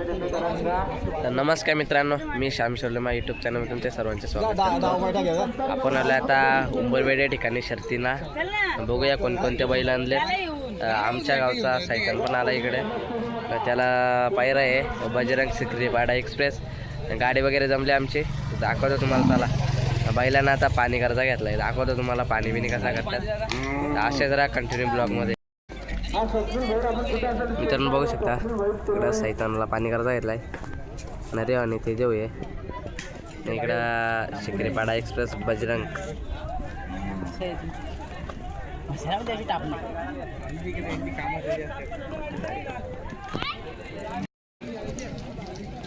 तर नमस्कार मित्रांनो मी श्याम शर्मा यूट्यूब चॅनल तुमच्या सर्वांचे स्वागत आपण आलो आता उंबरवेड या ठिकाणी शर्तीला. बघूया कोणकोणते बैल आणले आमच्या गावचा सायकल पण आला इकडे. त्याला पायरा आहे बजरंग सिक्री बाडा एक्सप्रेस. गाडी वगैरे जमली आमची. दाखवतो तुम्हाला चला. बैलांना आता पाणी गरजा घेतला आहे दाखवतो तुम्हाला पाणी बिणी कसा करतात. असे जरा कंटिन्यू ब्लॉगमध्ये मित्रांनो बघू शकता इकडं सैतानला पाणी करायचा घेतला आहे नरे आणि ते जेव आहे इकडं शिकरीपाडा एक्सप्रेस बजरंग.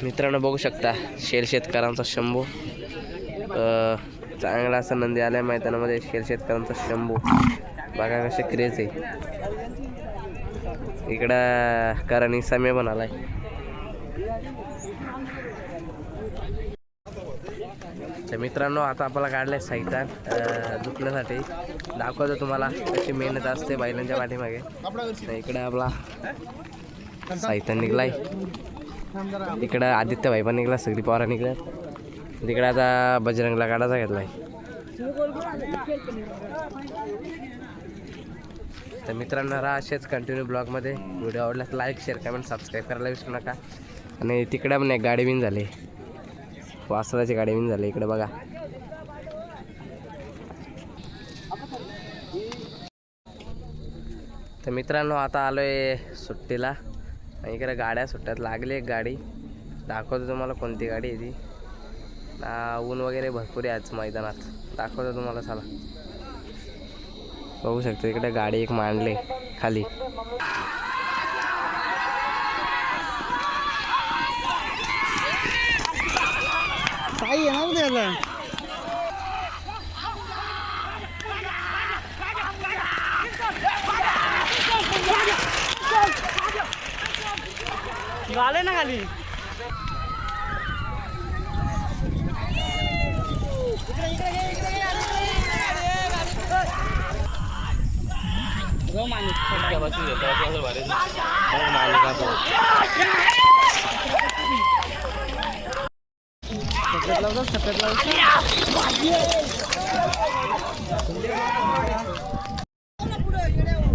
मित्रांनो बघू शकता शेर शेतकऱ्यांचा शंभू. चांगला असा नंदी आल्या मैदानामध्ये शेर शेतकऱ्यांचा शंभू. बघा कसे क्रेज आहे. इकडं करणी समय पण आलाय तर मित्रांनो आता आपल्याला काढलंय सैतान दुखण्यासाठी दाखवतो तुम्हाला कशी मेहनत असते बैलांच्या पाठीमागे. तर इकडे आपला सैतान निघलाय. इकडं आदित्य भाई पण निघला सगळी पवारा निघल्या तिकडे आता बजरंगला काढायचा घेतलाय. तर मित्रांनो राहा असेच कंटिन्यू ब्लॉगमध्ये व्हिडिओ आवडल्यास लाईक शेअर कमेंट सबस्क्राईब करायला विसरू नका. आणि तिकडे पण एक गाडी बिन झाली. वासराची गाडी बिन झाली. इकडे बघा. तर मित्रांनो आता आलो आहे सुट्टीला. आणि इकडे गाड्या सुट्ट्यात लागली एक गाडी. दाखवतो तुम्हाला कोणती गाडी आहे ती. ऊन वगैरे भरपूर आहे आज मैदानात. दाखवतो तुम्हाला चला. बघू शकतो इकडे गाडी एक मांडली खाली. काही येणार त्याला झाले ना खाली.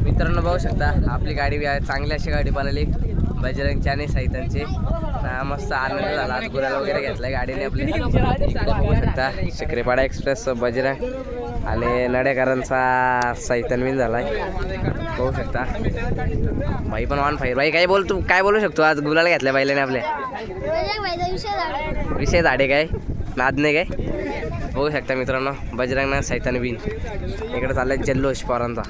मित्रांनो बघू शकता आपली गाडी बी आहे चांगली अशी गाडी बनवली. बजरंग आणि सैतानची मस्त आनंद झाला. आज गुराला वगैरे घेतलाय गाडीने आपली. बघू शकता शिक्रेपाडा एक्सप्रेस बजरंग आणि नडेकरांचा सैतान बिन झालाय. बघू शकता. भाई पण ऑन फाईर भाई काय बोल तू? काय बोलू शकतो? आज गुलाला घेतल्या बैलाने आपल्या. विषय झाडे काय? नादने काय? बघू शकता मित्रांनो बजरंग सैतान बिन इकडे चाललाय जल्लोष पोरांचा.